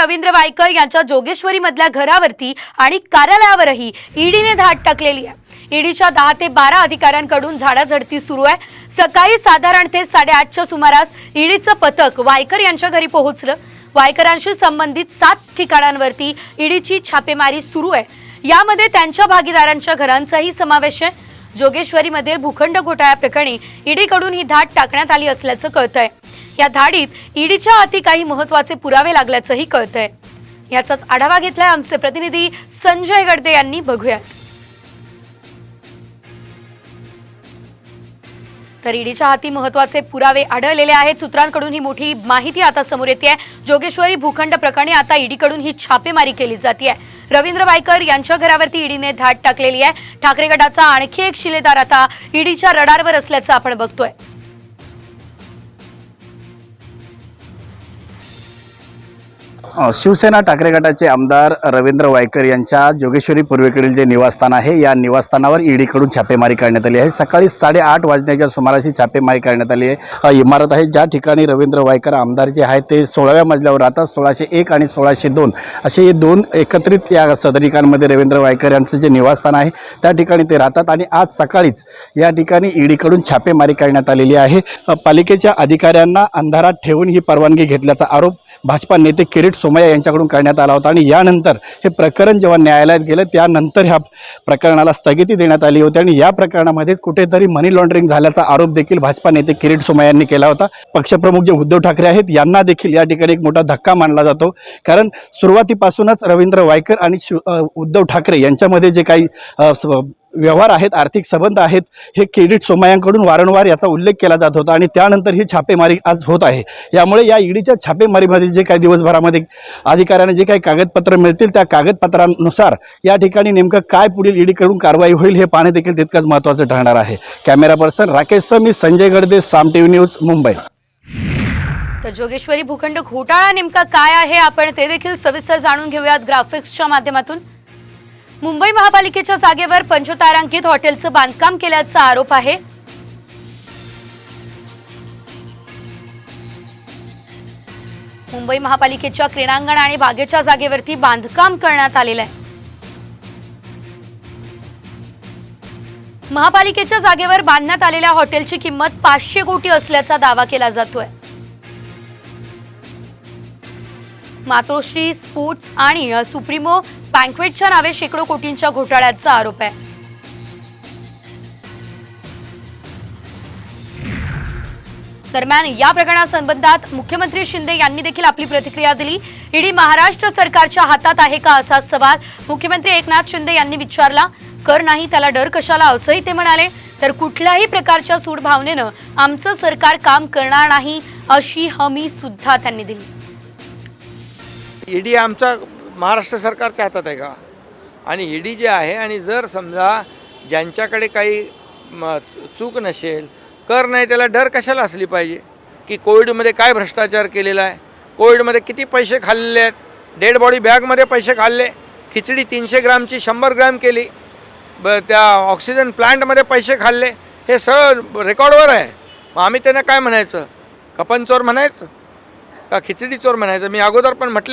रवींद्र वायकर यांच्या जोगेश्वरी मधल्या घरावरती आणि कार्यालयावरही ईडीने धाड टाकलेली आहे. ईडीच्या दहा ते बारा अधिकाऱ्यांकडून झाडाझडती सुरू आहे. सकाळी साधारण ते साडेआठच्या सुमारास ईडीचं पथक वायकर यांच्या घरी पोहोचलं. वायकरांशी संबंधित सात ठिकाणांवरती ईडीची छापेमारी सुरू आहे. यामध्ये त्यांच्या भागीदारांच्या घरांचाही समावेश आहे. जोगेश्वरीमधील भूखंड घोटाळ्याप्रकरणी ईडीकडून ही धाट टाकण्यात आली असल्याचं कळतंय. या धाडीत ईडीच्या हाती काही महत्त्वाचे पुरावे लागल्याचंही कळतंय. याचाच आढावा घेतलाय आमचे प्रतिनिधी संजय गडदे यांनी बघूयात. तर ईडीच्या हाती महत्त्वाचे पुरावे आढळलेले आहेत. सूत्रांकडून ही मोठी माहिती आता समोर येते आहे जोगेश्वरी भूखंड प्रकरणी आता ईडीकडून ही छापेमारी केली जाते रवींद्र वायकर यांच्या घरावरती ईडीने धाड टाकलेली आहे. ठाकरे गटाचा आणखी एक शिलेदार आता ईडीच्या रडारवर असल्याचं आपण बघतोय. शिवसेना ठाकरे गटाचे आमदार रवींद्र वायकर यांच्या जोगेश्वरी पूर्वेकडील जे निवासस्थान आहे या निवासस्थानावर ईडीकडून छापेमारी करण्यात आली आहे. सकाळी साडेआठ वाजण्याच्या सुमारास ही छापेमारी करण्यात आली आहे. इमारत आहे. ज्या ठिकाणी रवींद्र वायकर आमदार जे आहे ते सोळाव्या मजल्यावर राहतात. सोळाशे एक आणि सोळाशे दोन. असे हे दोन एकत्रित या सदनिकांमध्ये रवींद्र वायकर यांचं जे निवासस्थान आहे त्या ठिकाणी ते राहतात. आणि आज सकाळीच या ठिकाणी ईडीकडून छापेमारी करण्यात आलेली आहे. पालिकेच्या अधिकाऱ्यांना अंधारात ठेवून ही परवानगी घेतल्याचा आरोप भाजपा नेते किरीट सोमय्या यांच्याकडून करण्यात आला होता आणि यानंतर हे प्रकरण जेव्हा न्यायालयात गेलं त्यानंतर ह्या प्रकरणाला स्थगिती देण्यात आली होती आणि या प्रकरणामध्ये कुठेतरी मनी लॉन्ड्रिंग झाल्याचा आरोप देखील भाजपा नेते किरीट सोमय्या यांनी केला होता. पक्षप्रमुख जे उद्धव ठाकरे आहेत यांना देखील या ठिकाणी एक मोठा धक्का मानला जातो. कारण सुरुवातीपासूनच रवींद्र वायकर आणि शिव उद्धव ठाकरे यांच्यामध्ये जे काही व्यवहार आहेत आर्थिक संबंध आहेत हे क्रेडिट सोमायांकडून वारंवार याचा उल्लेख केला जात होता आणि त्यानंतर ही छापेमारी आज होत आहे. यामुळे या ईडीच्या छापेमारीमध्ये जे काही दिवसभरामध्ये अधिकाऱ्यांना जे काही कागदपत्र मिळतील त्या कागदपत्रांनुसार या ठिकाणी नेमकं काय पुढील ईडीकडून कारवाई होईल हे पाहणे देखील तितकंच महत्त्वाचं ठरणार आहे. कॅमेरा पर्सन राकेश मी Sanjay Gadade Saam T V news Mumbai. तर जोगेश्वरी भूखंड घोटाळा नेमका काय आहे? आपण ते देखील सविस्तर जाणून घेऊयात ग्राफिक्सच्या माध्यमातून. मुंबई महापालिकेच्या जागेवर पंचतारांकित हॉटेलचं बांधकाम केल्याचा आरोप आहे. मुंबई महापालिकेच्या क्रीडांगण आणि बागेच्या जागेवरती बांधकाम करण्यात आलेलं आहे. महापालिकेच्या जागेवर बांधण्यात आलेल्या हॉटेलची किंमत पाचशे कोटी असल्याचा दावा केला जातोय. मातोश्री स्पोर्ट्स आणि सुप्रीमो बँकवेटच्या नावे शेकडो कोटींच्या घोटाळ्याचा आरोप आहे. दरम्यान या प्रकरणासंबंधात मुख्यमंत्री शिंदे यांनी देखील आपली प्रतिक्रिया दिली. ईडी महाराष्ट्र सरकारच्या हातात आहे का असा सवाल मुख्यमंत्री एकनाथ शिंदे यांनी विचारला. कर नाही त्याला डर कशाला असंही ते म्हणाले. तर कुठल्याही प्रकारच्या सूड भावनेनं आमचं सरकार काम करणार नाही अशी हमी सुद्धा त्यांनी दिली. ईडी आमचा महाराष्ट्र सरकारच्या हातात आहे का? आणि ईडी जे आहे आणि जर समजा ज्यांच्याकडे काही चूक नसेल कर नाही त्याला डर कशाला असली पाहिजे? की कोविडमध्ये काय भ्रष्टाचार केलेला आहे? कोविडमध्ये किती पैसे खाल्लेले आहेत? डेड बॉडी बॅगमध्ये पैसे खाल्ले? खिचडी तीनशे ग्रामची शंभर ग्राम केली. ब त्या ऑक्सिजन प्लांटमध्ये पैसे खाल्ले. हे सगळं रेकॉर्डवर आहे. मग आम्ही त्यांना काय म्हणायचं? कपन चोर म्हणायचं? का खिचडी चोर म्हणायचं? मी अगोदर पण म्हटलं